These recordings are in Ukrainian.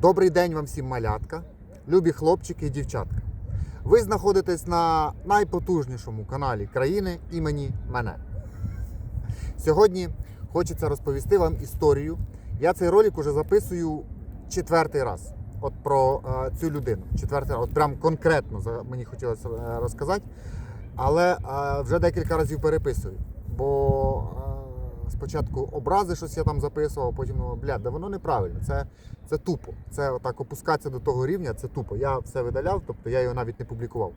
Добрий день вам всім малятка, любі хлопчики і дівчатка. Ви знаходитесь на найпотужнішому каналі країни імені мене. Сьогодні хочеться розповісти вам історію. Я цей ролик уже записую четвертий раз. От про е, цю людину. Четвертий раз. От прям конкретно мені хотілося е, розказати. Але е, вже декілька разів переписую. Бо е, спочатку образи щось я там записував, потім ну, бля, да воно неправильно. Це, це тупо. Це отак опускатися до того рівня, це тупо. Я все видаляв, тобто я його навіть не публікував.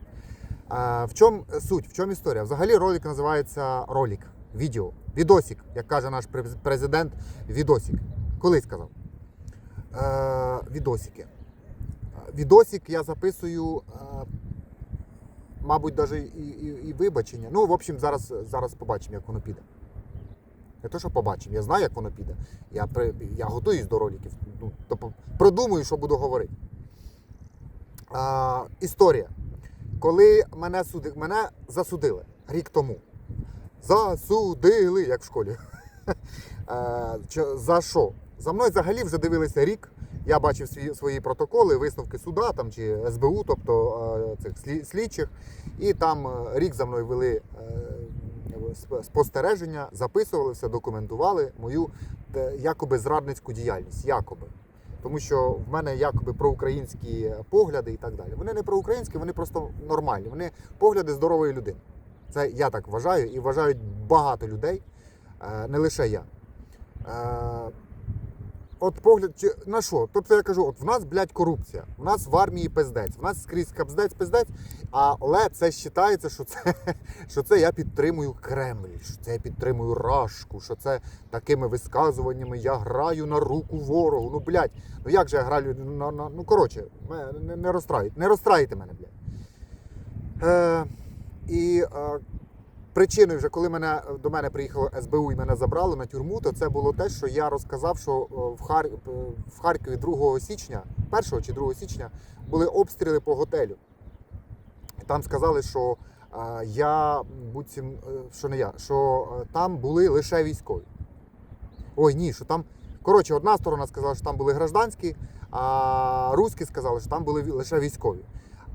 Е, в чому суть, в чому історія? Взагалі ролик називається ролик, відео, відосик, як каже наш президент, відосик. Колись сказав. Е, відосики. Е, Відосик я записую, е, мабуть, навіть і, і, і вибачення. Ну, в общем, зараз, зараз побачимо, як воно піде. Не то, що побачимо, я знаю, як воно піде. Я, я готуюсь до роликів. Ну, тобто, продумую, що буду говорити. А, історія. Коли мене, суди, мене засудили рік тому. Засудили, як в школі. Чи- За що? За мною взагалі вже дивилися рік. Я бачив свої, свої протоколи, висновки суда там, чи СБУ, тобто цих слідчих. І там е, рік за мною вели е, спостереження, записувалися, документували мою е, якоби зрадницьку діяльність. Якоби. Тому що в мене якоби проукраїнські погляди і так далі. Вони не проукраїнські, вони просто нормальні. Вони погляди здорової людини. Це я так вважаю і вважають багато людей, е, не лише я. От погляд, чи на що? Тобто я кажу, от в нас, блядь, корупція, в нас в армії пиздець, в нас скрізь капздець, пиздець, але це вважається, що це, що це я підтримую Кремль, що це я підтримую Рашку, що це такими висказуваннями я граю на руку ворогу. Ну, блядь, ну як же я граю на. на ну, коротше, не, не розстраюйте, не мене, блядь. Е, і е, причиною, вже коли мене до мене приїхало СБУ і мене забрали на тюрму, то це було те, що я розказав, що е, в, Хар... в Харкові 2 січня, 1 чи 2 січня, були обстріли по готелю. Там сказали, що е, я буцім, е, що не я, що там були лише військові. Ой, ні, що там. Коротше, одна сторона сказала, що там були гражданські, а руські сказали, що там були лише військові.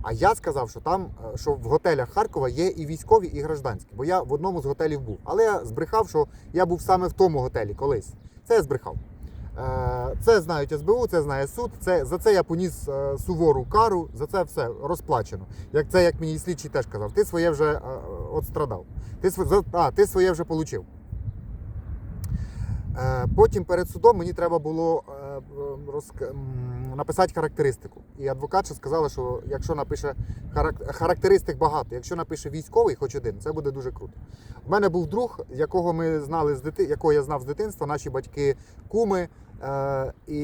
А я сказав, що там, е, що в готелях Харкова є і військові, і гражданські, бо я в одному з готелів був. Але я збрехав, що я був саме в тому готелі колись. Це я збрехав. Е, Це знають СБУ, це знає суд. Це, за це я поніс е, сувору кару, за це все розплачено. Як це, як мені слідчий теж казав, ти своє вже отстрадав. Ти, а, ти своє вже. Е, Потім перед судом мені треба було розк- написати характеристику. І адвокатша сказала, що якщо напише характеристик багато, якщо напише військовий, хоч один, це буде дуже круто. У мене був друг, якого ми знали з дити... якого я знав з дитинства, наші батьки куми. Е, і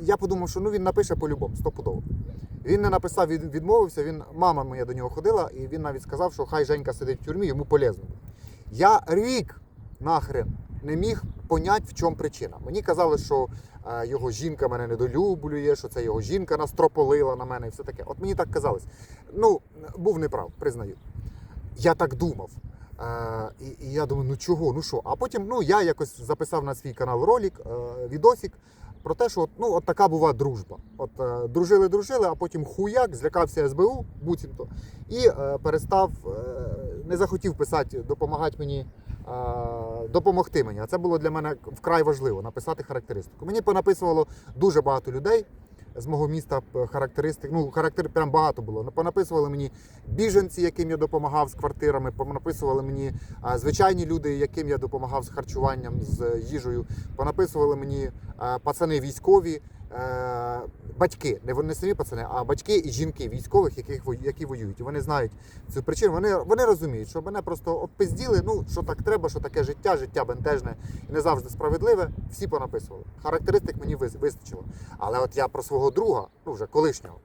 я подумав, що ну він напише по-любому, стопудово. Він не написав, від- відмовився. Він, мама моя до нього ходила, і він навіть сказав, що хай Женька сидить в тюрмі, йому полезно. Я рік нахрен не міг поняти, в чому причина. Мені казали, що його жінка мене недолюблює, що це його жінка настрополила на мене і все таке. От мені так казалось. Ну, був неправ, признаю. Я так думав. Е, і, і я думаю, ну чого, ну що? А потім ну, я якось записав на свій канал ролик, е, відосик про те, що от, ну, от така бува дружба. От е, дружили, дружили, а потім хуяк, злякався СБУ, буцімто, і е, перестав, е, не захотів писати, допомагати мені, допомогти мені. А це було для мене вкрай важливо написати характеристику. Мені понаписувало дуже багато людей. З мого міста характеристик, ну характер прям багато було. Понаписували мені біженці, яким я допомагав з квартирами, понаписували мені звичайні люди, яким я допомагав з харчуванням, з їжею. Понаписували мені пацани військові, е, батьки, не вони самі пацани, а батьки і жінки військових, яких які воюють. Вони знають цю причину. Вони, вони розуміють, що мене просто обпизділи, ну що так треба, що таке життя, життя бентежне і не завжди справедливе. Всі понаписували. Характеристик мені вистачило. Але от я про свого друга, ну вже колишнього,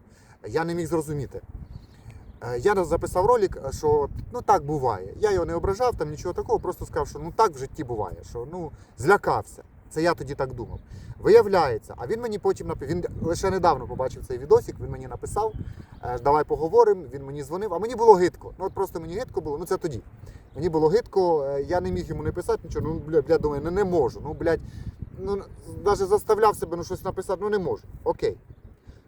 я не міг зрозуміти. Е, Я записав ролик, що ну так буває. Я його не ображав, там нічого такого, просто сказав, що ну так в житті буває, що ну злякався. Це я тоді так думав. Виявляється, а він мені потім написав, він лише недавно побачив цей відосик, він мені написав, е, давай поговоримо, він мені дзвонив, а мені було гидко. Ну от просто мені гидко було, ну це тоді. Мені було гидко, е, я не міг йому не писати нічого, ну бля, бля, думаю, ну не можу. Ну, блядь, ну навіть заставляв себе ну, щось написати, ну не можу. Окей.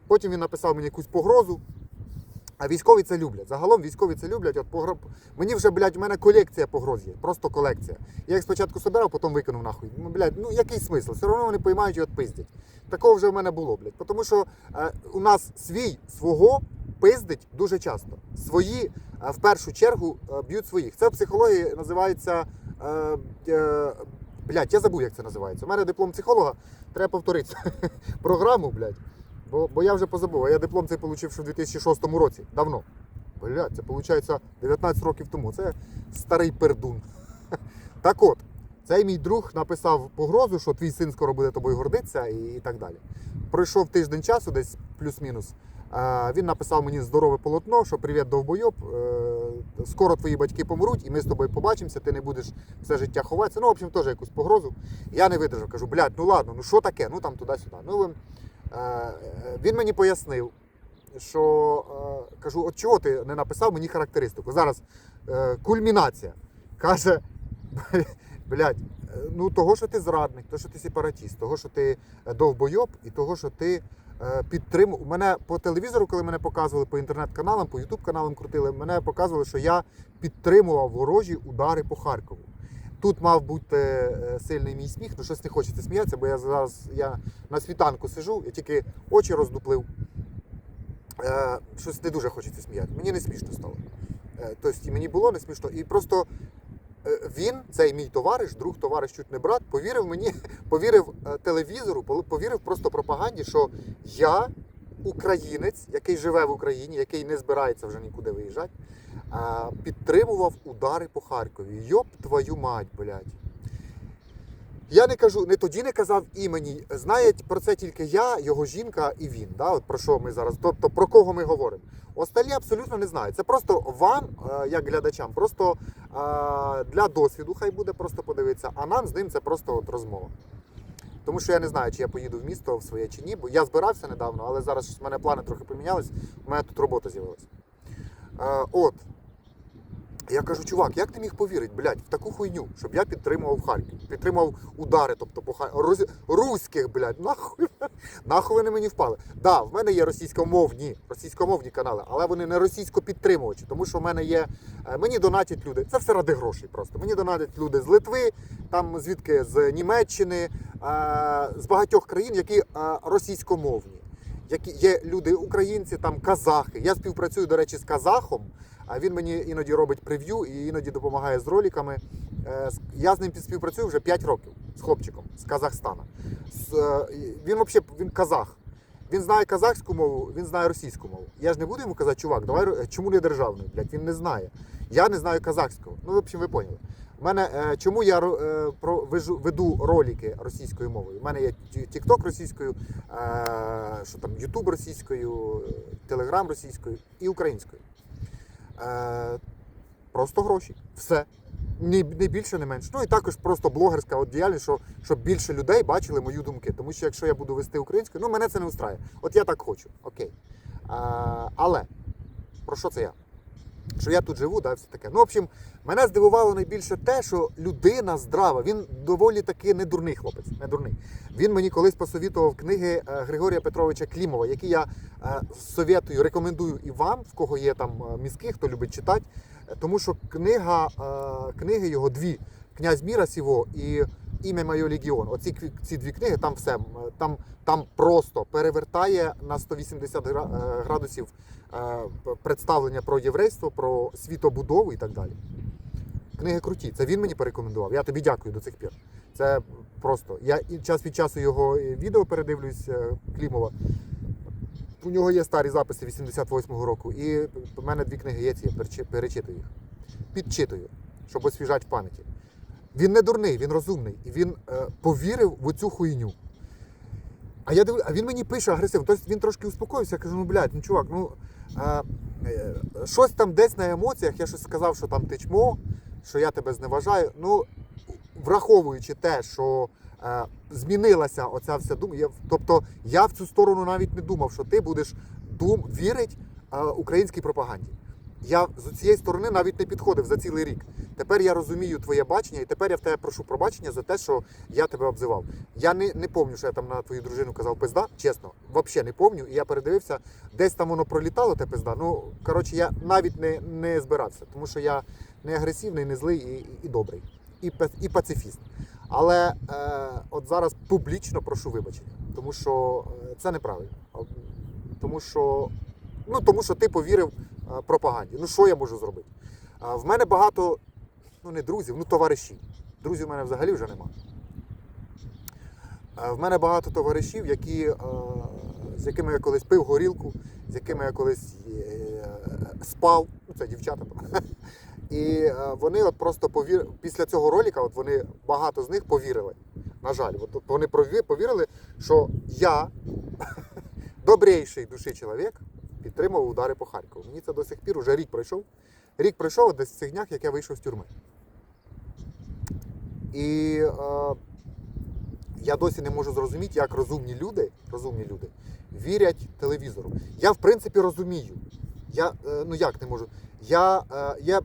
Потім він написав мені якусь погрозу. А військові це люблять. Загалом військові це люблять. От погро... Мені вже, блядь, у мене колекція погроз є. Просто колекція. Я їх спочатку собирав, потім викинув нахуй. Ну, блядь, ну який смисл? Все одно вони поймають і відпиздять. Такого вже в мене було, блядь. Тому що е, у нас свій свого пиздить дуже часто. Свої е, в першу чергу е, б'ють своїх. Це в психології називається. Е, е, блядь, я забув, як це називається. У мене диплом психолога, треба повторити програму, блядь. Бо, бо я вже позабув, я диплом цей отримав ще в 2006 році. Давно. Блядь, це виходить 19 років тому. Це старий пердун. Так от, цей мій друг написав погрозу, що твій син скоро буде тобою гордитися і, і так далі. Пройшов тиждень часу, десь плюс-мінус. Він написав мені здорове полотно, що привіт довбойоб, е, скоро твої батьки помруть, і ми з тобою побачимося, ти не будеш все життя ховатися. Ну, в общем, теж якусь погрозу. Я не видержав, кажу, блядь, ну ладно, ну що таке? Ну там туди-сюди. Ну, він мені пояснив, що е, кажу, от чого ти не написав мені характеристику? Зараз е, кульмінація. Каже, блядь, е, ну того, що ти зрадник, того, що ти сепаратіст, того, що ти е, довбойоб, і того, що ти е, підтримав. Мене по телевізору, коли мене показували по інтернет-каналам, по Ютуб каналам крутили, мене показували, що я підтримував ворожі удари по Харкову. Тут мав бути е, сильний мій сміх, ну щось не хочеться сміятися, бо я зараз я на світанку сижу, я тільки очі роздуплив. Е, щось не дуже хочеться сміяти. Мені не смішно стало. Е, тобто мені було не смішно. І просто е, він, цей мій товариш, друг, товариш, чуть не брат, повірив мені, повірив е, телевізору, повірив просто пропаганді, що я українець, який живе в Україні, який не збирається вже нікуди виїжджати, підтримував удари по Харкові. Йоп твою мать, блядь. Я не кажу, не тоді не казав імені. Знає про це тільки я, його жінка і він. Да? От про що ми зараз, тобто про кого ми говоримо. Осталі абсолютно не знають. Це просто вам, е, як глядачам, просто е, для досвіду хай буде просто подивитися, а нам з ним це просто от розмова. Тому що я не знаю, чи я поїду в місто в своє чи ні, бо я збирався недавно, але зараз в мене плани трохи помінялись, у мене тут робота з'явилася. Е, от. Я кажу, чувак, як ти міг повірити, блядь, в таку хуйню, щоб я підтримував Харків, підтримував удари, тобто по Харкову. Роз... Руських, блядь, нахуй, нахуй вони мені впали. Да, в мене є російськомовні, російськомовні канали, але вони не російсько підтримувачі, тому що в мене є. е, Мені донатять люди. Це все ради грошей просто. Мені донатять люди з Литви, там звідки з Німеччини, е, з багатьох країн, які е, російськомовні. Які є люди, українці, там казахи. Я співпрацюю, до речі, з казахом. А він мені іноді робить прев'ю і іноді допомагає з роликами. Е, Я з ним співпрацюю вже 5 років з хлопчиком з Казахстана. Е, Він взагалі він казах. Він знає казахську мову, він знає російську мову. Я ж не буду йому казати, чувак, давай чому не державний? Блядь, він не знає. Я не знаю казахського. Ну, в общем, ви поняли. У мене е, чому я е, про веду ролики російською мовою? У мене є TikTok російською, що там YouTube російською, Telegram російською і українською. Е, просто гроші. Все. Ні, не більше, не менше. Ну і також просто блогерська от діяльність, що, щоб більше людей бачили мої думки. Тому що якщо я буду вести українською, ну мене це не устрає. От я так хочу. Окей. Е, але про що це я? Що я тут живу, да, все таке. Ну, в общем, мене здивувало найбільше те, що людина здрава. Він доволі таки не дурний хлопець. Не дурний. Він мені колись посовітував книги е, Григорія Петровича Клімова, які я е, совєтую, рекомендую і вам, в кого є там е, мізки, хто любить читати. Тому що книга, книги його дві: Князь Міра Сіво і Ім'я Моє Легіон. Оці ці дві книги, там все. Там, там просто перевертає на 180 е, градусів е, представлення про єврейство, про світобудову і так далі. Книги круті. Це він мені порекомендував. Я тобі дякую до цих пір. Це просто. Я час від часу його е, відео передивлюсь Клімова. У нього є старі записи 88-го року, і в мене дві книги є ці, я перечитую їх. Підчитую, щоб освіжати в пам'яті. Він не дурний, він розумний. І він е, повірив в оцю хуйню. А я дивлю, а він мені пише агресивно. Тобто він трошки успокоївся, я кажу, ну блядь, ну чувак, ну е, е, щось там десь на емоціях, я щось сказав, що там ти чмо, що я тебе зневажаю. Ну, враховуючи те, що е, змінилася оця вся думка. Тобто я в цю сторону навіть не думав, що ти будеш дум, вірить е, українській пропаганді. Я з цієї сторони навіть не підходив за цілий рік. Тепер я розумію твоє бачення, і тепер я в тебе прошу пробачення за те, що я тебе обзивав. Я не, не пам'ятаю, що я там на твою дружину казав пизда, чесно, взагалі не пам'ятаю. І я передивився, десь там воно пролітало, те пизда. Ну, коротше, я навіть не, не збирався, тому що я не агресивний, не злий і, і, добрий, і, і пацифіст. Але е, от зараз публічно прошу вибачення, тому що е, це неправильно. Тому що, ну, тому що ти повірив пропаганді. Ну що я можу зробити? В мене багато, ну не друзів, ну товаришів. Друзів в мене взагалі вже нема. В мене багато товаришів, які, е, з якими я колись пив горілку, з якими я колись е, спав, ну це дівчата. І е, вони от просто повір... після цього ролика, от вони багато з них повірили. На жаль, от вони повірили, що я, добрейший душі чоловік, підтримав удари по Харкову. Мені це до сих пір уже рік пройшов. Рік пройшов десь в цих днях, як я вийшов з тюрми. І е, я досі не можу зрозуміти, як розумні люди, розумні люди вірять телевізору. Я, в принципі, розумію. Я, е, ну як не можу. Я, е, я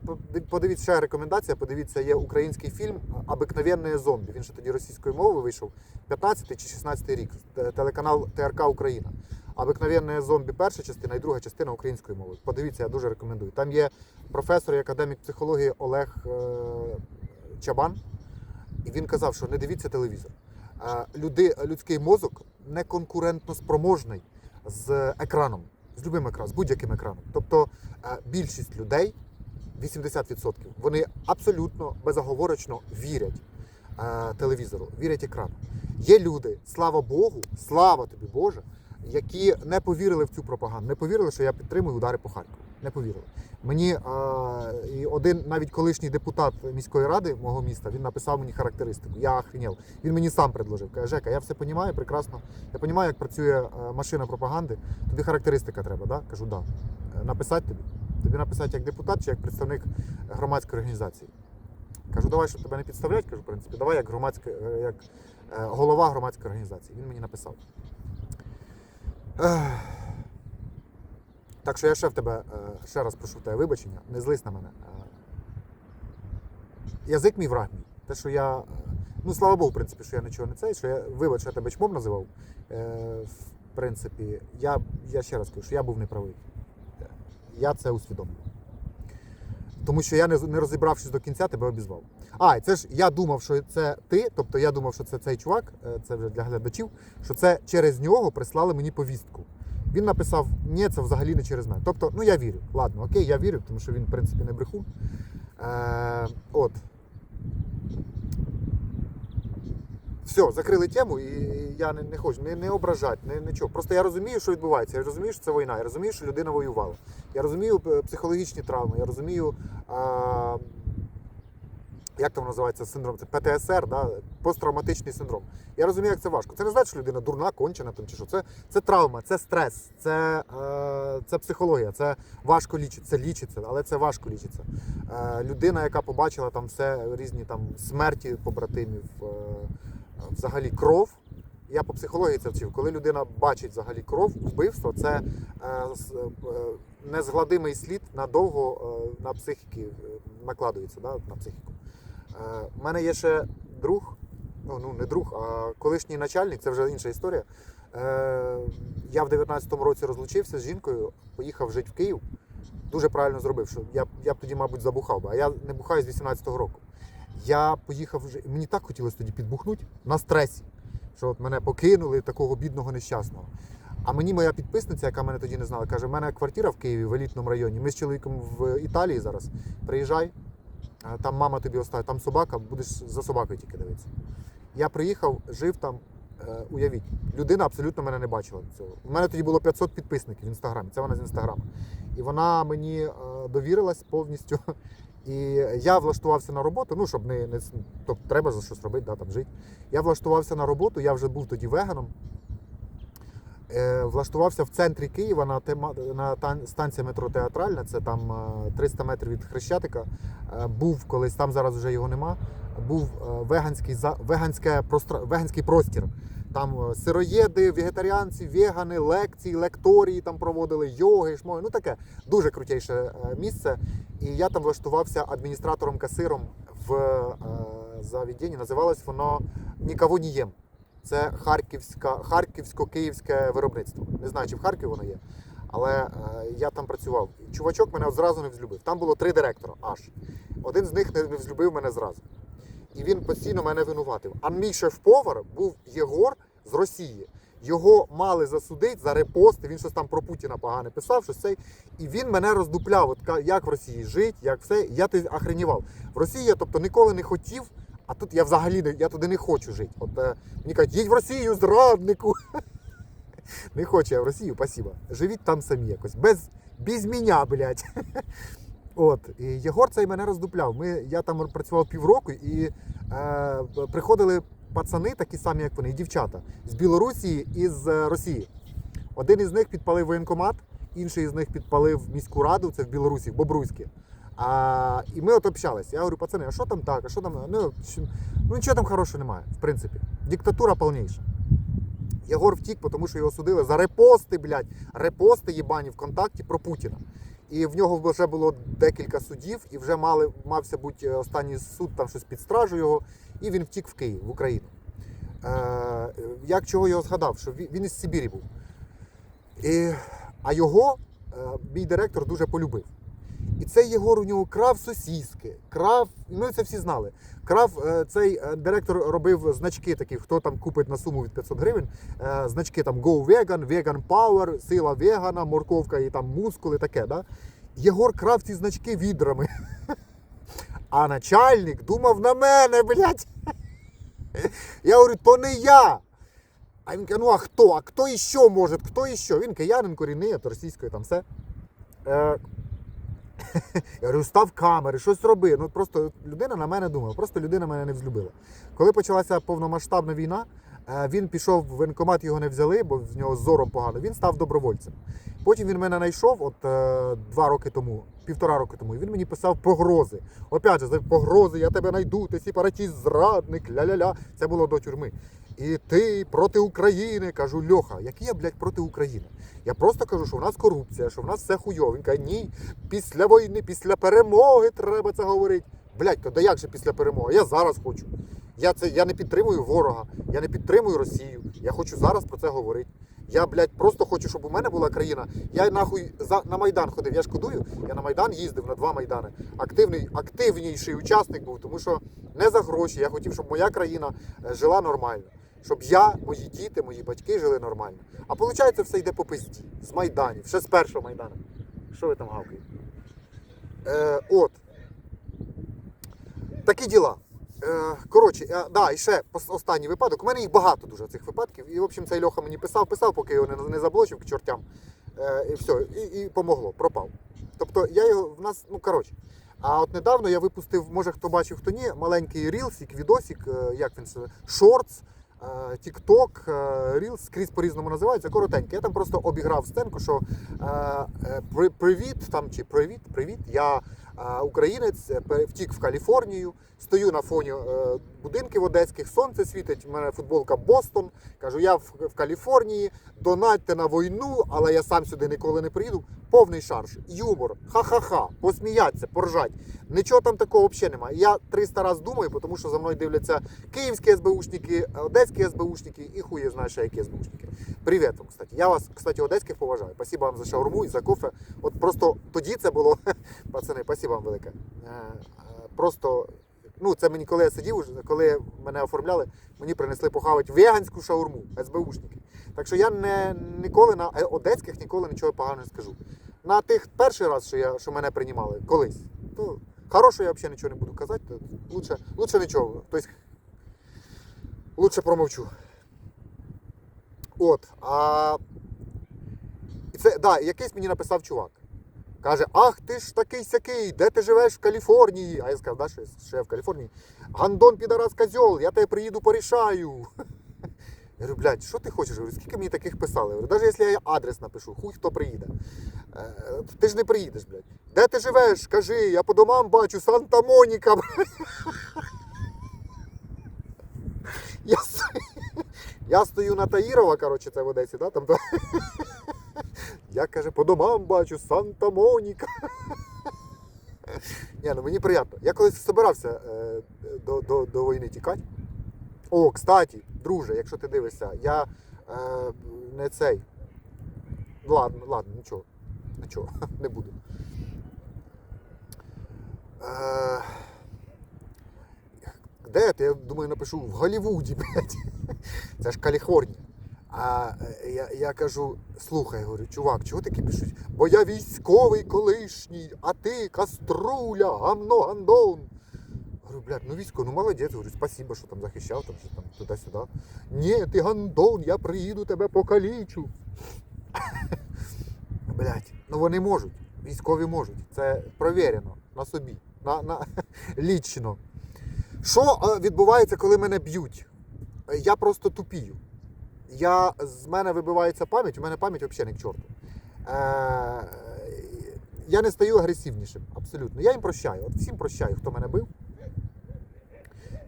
подивіться ще рекомендація. Подивіться, є український фільм Обикновенне зомбі. Він ще тоді російською мовою вийшов 15 чи 16 рік. Телеканал ТРК Україна. Обикновенне зомбі перша частина і друга частина українською мовою. Подивіться, я дуже рекомендую. Там є професор і академік психології Олег е, Чабан. І він казав, що не дивіться телевізор. Е, Люди, людський мозок не конкурентно спроможний з екраном, з любим екраном, з будь-яким екраном. Тобто е, більшість людей, 80%, вони абсолютно безоговорочно вірять телевізору, вірять екрану. Є люди, слава Богу, слава тобі Боже, які не повірили в цю пропаганду, не повірили, що я підтримую удари по Харкову. Не повірили. Мені е, і один навіть колишній депутат міської ради мого міста він написав мені характеристику. Я охренів. Він мені сам предложив. Каже, Жека, я все розумію, прекрасно. Я розумію, як працює е, машина пропаганди. Тобі характеристика треба, да? Кажу, да. Е, Написати тобі. Тобі написати як депутат чи як представник громадської організації. Кажу, давай, щоб тебе не підставляти, кажу, в принципі, давай як громадська, е, як голова громадської організації. Він мені написав. Так що я ще в тебе е, ще раз прошу тебе вибачення, не злись на мене. Е, Язик мій враг мій. Те, що я. е, Ну, слава Богу, в принципі, що я нічого не цей, що я вибач, я тебе чмом називав. В принципі, я, я ще раз кажу, що я був неправий. Я це усвідомлюю. Тому що я не, не розібравшись до кінця, тебе обізвав. А, і це ж я думав, що це ти, тобто я думав, що це цей чувак, е, це вже для глядачів, що це через нього прислали мені повістку. Він написав: ні, це взагалі не через мене. Тобто, ну я вірю. Ладно, окей, я вірю, тому що він, в принципі, не брехун. Е, от. Все, закрили тему, і я не, не хочу не, не ображати, не, нічого. Просто я розумію, що відбувається. Я розумію, що це війна. Я розумію, що людина воювала. Я розумію е, психологічні травми, я розумію. А, як там називається синдром? Це ПТСР, да? посттравматичний синдром. Я розумію, як це важко. Це не значить, що людина дурна, кончена там чи що. Це, це травма, це стрес, це, е, це психологія, це важко лічиться, лічиться, але це важко лічиться. Е, людина, яка побачила там все різні там смерті побратимів, е, взагалі кров. Я по психології це вчив. Коли людина бачить взагалі кров, вбивство, це е, е, незгладимий слід надовго е, на психіки накладується да, на психіку. У мене є ще друг, ну, ну не друг, а колишній начальник, це вже інша історія. Я в 19-му році розлучився з жінкою, поїхав жити в Київ. Дуже правильно зробив, що я, я б тоді, мабуть, забухав. А я не бухаю з 18-го року. Я поїхав вже. Мені так хотілося тоді підбухнути на стресі, що от мене покинули такого бідного нещасного. А мені моя підписниця, яка мене тоді не знала, каже: в мене квартира в Києві в елітному районі. Ми з чоловіком в Італії зараз. Приїжджай, там мама тобі оставить, там собака, будеш за собакою тільки дивитися. Я приїхав, жив там. е, Уявіть, людина абсолютно мене не бачила цього. У мене тоді було 500 підписників в інстаграмі. Це вона з інстаграму. І вона мені е, довірилась повністю. І я влаштувався на роботу, ну щоб не, не тобто треба за щось робити, да, там жити. Я влаштувався на роботу, я вже був тоді веганом. Е, влаштувався в центрі Києва на, тема, на тан- станція метро Театральна, це там е, 300 метрів від Хрещатика. Е, був колись, там зараз вже його нема. Був е, веганський, веганське веганський простір. Там е, сироєди, вегетаріанці, вегани, лекції, лекторії там проводили, йоги, шмоги. Ну таке дуже крутейше е, місце. І я там влаштувався адміністратором-касиром в е, заведенні. Називалось воно Нікого не їм. Це харківська, харківсько-київське виробництво. Не знаю, чи в Харкові воно є, але е, я там працював. Чувачок мене одразу не взлюбив. Там було три директора аж. Один з них не взлюбив мене зразу. І він постійно мене винуватив. А мій шеф-повар був Єгор з Росії. Його мали засудити за репости. Він щось там про Путіна погане писав, щось цей. І він мене роздупляв, от як в Росії жити, як все. Я ти охренівав. В Росії я тобто ніколи не хотів, а тут я взагалі не я туди не хочу жити. От е, мені кажуть, їдь в Росію, зраднику. Не хочу я в Росію, спасибо. Живіть там самі якось. Без, без мене, блядь. От, і Єгор цей мене роздупляв. Ми, я там працював півроку і е, приходили пацани, такі самі, як вони, і дівчата з Білорусі і з е, Росії. Один із них підпалив воєнкомат, інший з них підпалив міську раду, це в Білорусі, в Бобруйське. А, і ми от общалися. Я говорю, пацани, а що там так? А що там? Ну, ну нічого там хорошого немає, в принципі. Диктатура повніша. Єгор втік, тому що його судили за репости, блядь, репости їбані ВКонтакті про Путіна. І в нього вже було декілька судів, і вже мали, мався бути е, останній суд, там щось під стражу його, і він втік в Київ, в Україну. Е, як чого його згадав? Що він, із Сибірі був. І, а його е, мій директор дуже полюбив. І цей Єгор у нього крав сосіски, крав, ми це всі знали. Крав е, цей е, директор робив значки такі, хто там купить на суму від 500 гривень. е, Значки там Go Vegan, Vegan Power, сила вегана, морковка і там мускули, таке. Да? Єгор крав ці значки відрами. А начальник думав на мене, блядь. Я говорю, то не я. А він каже, ну а хто? А хто іще може? Хто іще? Він киянин корінний, от російської там все. Я говорю, став камери, щось роби. Ну просто людина на мене думала, просто людина мене не взлюбила. Коли почалася повномасштабна війна, е, він пішов в воєнкомат, його не взяли, бо в нього з зором погано. Він став добровольцем. Потім він мене знайшов от е, два роки тому, півтора роки тому, і він мені писав погрози. Опять же, погрози, я тебе знайду, ти сепаратіст, зрадник, ля-ля-ля. Це було до тюрми. І ти проти України. Кажу, Льоха, який я, блядь, проти України? Я просто кажу, що в нас корупція, що в нас все хуйово. Ні, після війни, після перемоги треба це говорити. Блядь, то да як же після перемоги? Я зараз хочу. Я, це, я не підтримую ворога, я не підтримую Росію. Я хочу зараз про це говорити. Я, блядь, просто хочу, щоб у мене була країна. Я нахуй за, на Майдан ходив. Я шкодую. Я на Майдан їздив на два Майдани. Активний, активніший учасник був, тому що не за гроші. Я хотів, щоб моя країна е, жила нормально. Щоб я, мої діти, мої батьки жили нормально. А виходить, все йде по пизді. З Майданів, ще з першого Майдану. Що ви там гавкаєте? Е, от. Такі діла. Е, коротше, е, да, і ще останній випадок. У мене їх багато дуже цих випадків. І, в общем, цей Льоха мені писав, писав, поки його не, заблочив к чортям. Е, і все, і, і помогло, пропав. Тобто я його в нас, ну коротше. А от недавно я випустив, може хто бачив, хто ні, маленький рілсик, відосик, е, як він це, шортс, тік-ток, рілс, скрізь по-різному називається, коротенький. Я там просто обіграв сценку, що е, е, при- привіт, там чи привіт, привіт, я е, українець, е, втік в Каліфорнію, стою на фоні е, будинків одеських, сонце світить, у мене футболка Бостон. Кажу, я в, в Каліфорнії, донатьте на війну, але я сам сюди ніколи не приїду. Повний шарж, юмор, ха-ха-ха, посміяться, поржать. Нічого там такого взагалі немає. Я 300 разів думаю, тому що за мною дивляться київські СБУшники, одеські СБУшники і хує знає ще які СБУшники. Привіт вам, кстати. Я вас, кстати, одеських поважаю. Спасибо вам за шаурму і за кофе. От просто тоді це було, пацани, спасибо вам велике. Е, е, Просто, ну, це мені, коли я сидів, коли мене оформляли, мені принесли похавати веганську шаурму, СБУшники. Так що я не, ніколи на е, одеських ніколи нічого поганого не скажу. На тих перший раз, що, я, що мене приймали колись, то хорошого я взагалі нічого не буду казати, то лучше, лучше нічого. Тобто, лучше промовчу. От. А... Це, да, якийсь мені написав чувак. Каже, ах ти ж такий сякий, де ти живеш в Каліфорнії? А я сказав, да, що, що я в Каліфорнії. Гандон підарас козьол, я тебе приїду порішаю. Я говорю, блядь, що ти хочеш? Говорю, скільки мені таких писали? Говорю, навіть якщо я адрес напишу, хуй хто приїде. Е, ти ж не приїдеш, блядь. Де ти живеш? Кажи, я по домам бачу Санта-Моніка. Я, Я стою на Таїрова, коротше, це в Одесі, да? Там. Я каже, по домам бачу Санта-Моніка. Ні, ну мені приємно. Я колись збирався е, до, до, до війни тікати. О, кстати, друже, якщо ти дивишся, я е, не цей. Ладно, ладно, нічого. Нічого, не буду. Е, де ти? Я думаю, напишу в Голлівуді, блядь. Це ж Каліфорнія. А е, я, я кажу, слухай, говорю, чувак, чого такі пишуть? Бо я військовий колишній, а ти каструля, гамно, гандон. Говорю, блядь, ну військо, ну молодець, говорю, спасибо, що там захищав, там, що там туди-сюди. Ні, ти гандон, я приїду тебе покалічу. Блядь, ну вони можуть, військові можуть. Це провірено на собі, на, на, лічно. Що е, відбувається, коли мене б'ють? Е, Я просто тупію. Я, з мене вибивається пам'ять, у мене пам'ять взагалі не к чорту. Е, я не стаю агресивнішим, абсолютно. Я їм прощаю. От всім прощаю, хто мене бив.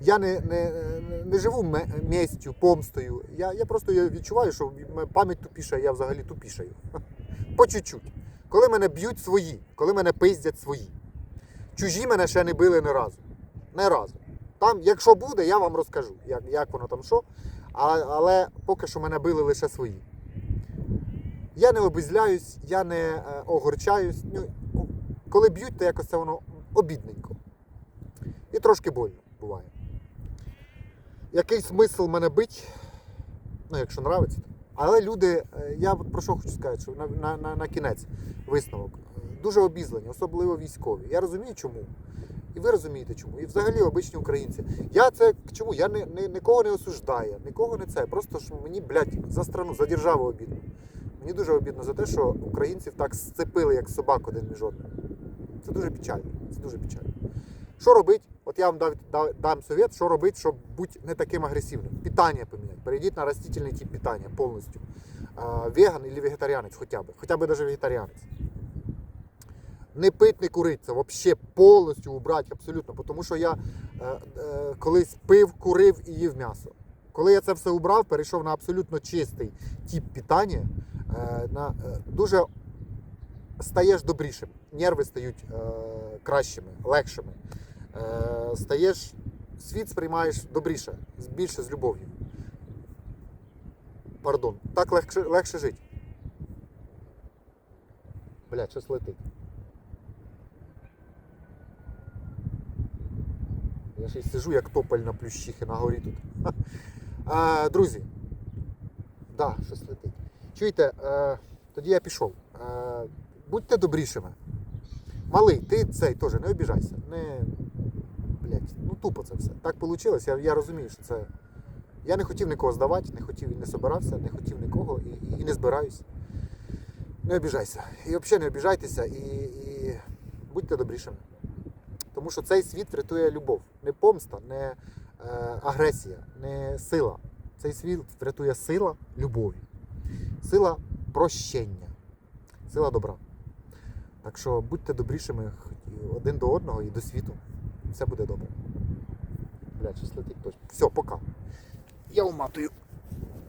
Я не, не, не живу местю, помстою. Я, я просто відчуваю, що пам'ять тупіша, я взагалі тупішаю. По чуть-чуть. Коли мене б'ють свої, коли мене пиздять свої. Чужі мене ще не били ні разу. Не разу. Там, якщо буде, я вам розкажу, як, як воно там що. А, але поки що мене били лише свої. Я не обізляюсь, я не е, огорчаюсь. Ну, коли б'ють, то якось це воно обідненько. І трошки больно буває. Який смисл мене бить? Ну, якщо нравиться. Але люди, е, я про що хочу сказати, що на, на, на, на кінець висновок. Дуже обізлені, особливо військові. Я розумію, чому. І ви розумієте, чому. І взагалі обичні українці. Я це к чому? Я не, не, нікого не осуждаю, нікого не це. Просто що мені, блядь, за страну, за державу обідно. Мені дуже обідно за те, що українців так сцепили, як собак один між одним. Це дуже печально. Це дуже печально. Що робити? От я вам дав, дам совет, що робити, щоб бути не таким агресивним. Питання поміняти. Перейдіть на растительний тип питання повністю. А, веган або вегетаріанець хоча б. Хоча б навіть вегетаріанець. Не пить, не курить. Це взагалі повністю убрати абсолютно. Тому що я е, е, колись пив, курив і їв м'ясо. Коли я це все убрав, перейшов на абсолютно чистий тип питання, е, на, е, дуже стаєш добрішим. Нерви стають е, кращими, легшими. Е, стаєш, світ сприймаєш добріше, більше з любов'ю. Пардон, так легше, легше жити. Блядь, щось летить. Я ще й сижу, як тополь на плющихи на горі тут. А, друзі, да, щось летить. Чуєте, е, тоді я пішов. Е, будьте добрішими. Малий, ти цей теж не обіжайся. Не, блядь, ну тупо це все. Так вийшло. Я, я розумію, що це. Я не хотів нікого здавати, не хотів і не собирався, не хотів нікого і, і, не збираюсь. Не обіжайся. І взагалі не обіжайтеся і, і будьте добрішими. Тому що цей світ врятує любов. Не помста, не е, агресія, не сила. Цей світ врятує сила любові, сила прощення, сила добра. Так що будьте добрішими один до одного і до світу. Все буде добре. Блядь, щось летить точно. Все, пока. Я уматую.